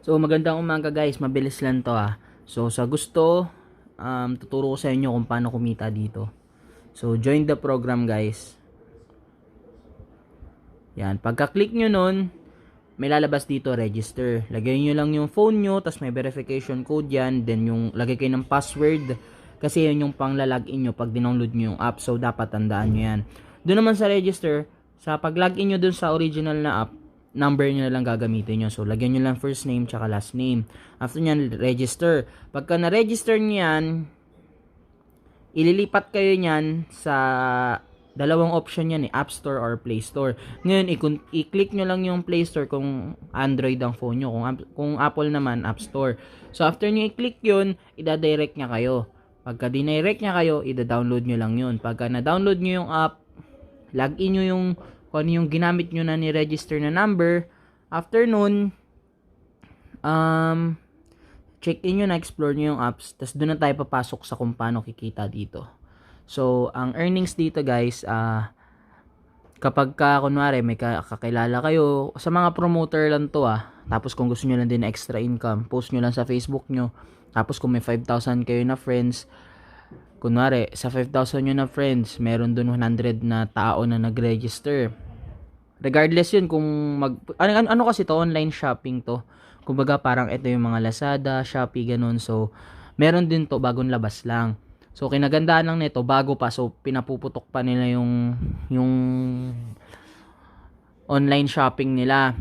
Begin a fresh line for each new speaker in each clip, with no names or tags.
So magandang umaga guys, mabilis lang to ah. So sa gusto, um, tuturo ko sa inyo kung paano kumita dito. So join the program guys. Yan, pagka-click nyo nun, may lalabas dito register. Lagay nyo lang yung phone nyo, tapos may verification code yan, then yung lagay kayo ng password, kasi yun yung pang login nyo pag dinownload nyo yung app, so dapat tandaan nyo yan. Doon naman sa register, sa pag-login nyo dun sa original na app, number nyo na lang gagamitin nyo. So, lagyan nyo lang first name tsaka last name. After nyan, register. Pagka na-register nyo yan, ililipat kayo nyan sa dalawang option yan eh, App Store or Play Store. Ngayon, i-click nyo lang yung Play Store kung Android ang phone nyo. Kung, kung Apple naman, App Store. So, after nyo i-click yun, ida-direct nya kayo. Pagka dinirect nya kayo, ida-download nyo lang yun. Pagka na-download nyo yung app, login nyo yung kung ano yung ginamit nyo na ni-register na number. After nun, um, check in nyo na, explore nyo yung apps. Tapos doon na tayo papasok sa kung paano kikita dito. So, ang earnings dito guys, ah, kapag ka, kunwari, may ka- kakilala kayo, sa mga promoter lang to ah, tapos kung gusto nyo lang din extra income, post nyo lang sa Facebook nyo, tapos kung may 5,000 kayo na friends, kunwari, sa 5,000 nyo na friends, meron dun 100 na tao na nag-register. Regardless yun kung mag... Ano, ano, ano kasi to? Online shopping to. Kumbaga parang ito yung mga Lazada, Shopee, ganun. So, meron din to bagong labas lang. So, kinagandaan lang nito, bago pa. So, pinapuputok pa nila yung, yung online shopping nila.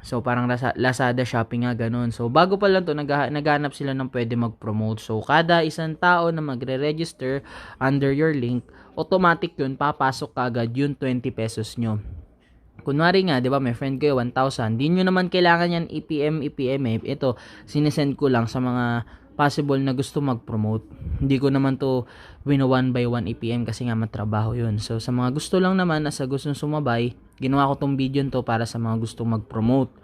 So, parang Lazada shopping nga, ganun. So, bago pa lang to, nagha- naghanap sila ng pwede mag-promote. So, kada isang tao na magre-register under your link, automatic yun, papasok kagad yung 20 pesos nyo. Kunwari nga, 'di ba, may friend kayo 1,000. Di nyo naman kailangan yan EPM EPM eh. Ito, sinesend ko lang sa mga possible na gusto mag-promote. Hindi ko naman to wino one by one EPM kasi nga matrabaho 'yun. So sa mga gusto lang naman na sa gustong sumabay, ginawa ko tong video to para sa mga gustong mag-promote.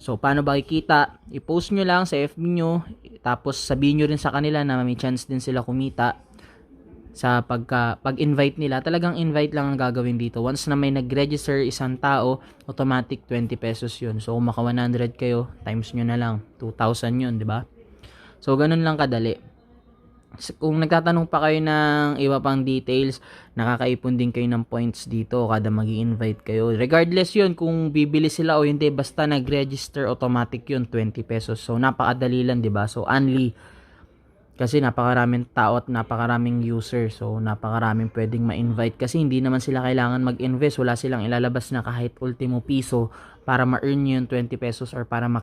So paano ba kikita? I-post nyo lang sa FB nyo, tapos sabihin nyo rin sa kanila na may chance din sila kumita sa pagka pag-invite nila, talagang invite lang ang gagawin dito. Once na may nag-register isang tao, automatic 20 pesos 'yun. So kung maka 100 kayo, times nyo na lang, 2,000 'yun, 'di ba? So ganun lang kadali. Kung nagtatanong pa kayo ng iba pang details, nakakaipon din kayo ng points dito kada mag invite kayo. Regardless yun kung bibili sila o hindi, basta nag-register automatic yun, 20 pesos. So napakadali lang, 'di ba? So only kasi napakaraming tao at napakaraming user. So, napakaraming pwedeng ma-invite. Kasi hindi naman sila kailangan mag-invest. Wala silang ilalabas na kahit ultimo piso para ma-earn yung 20 pesos or para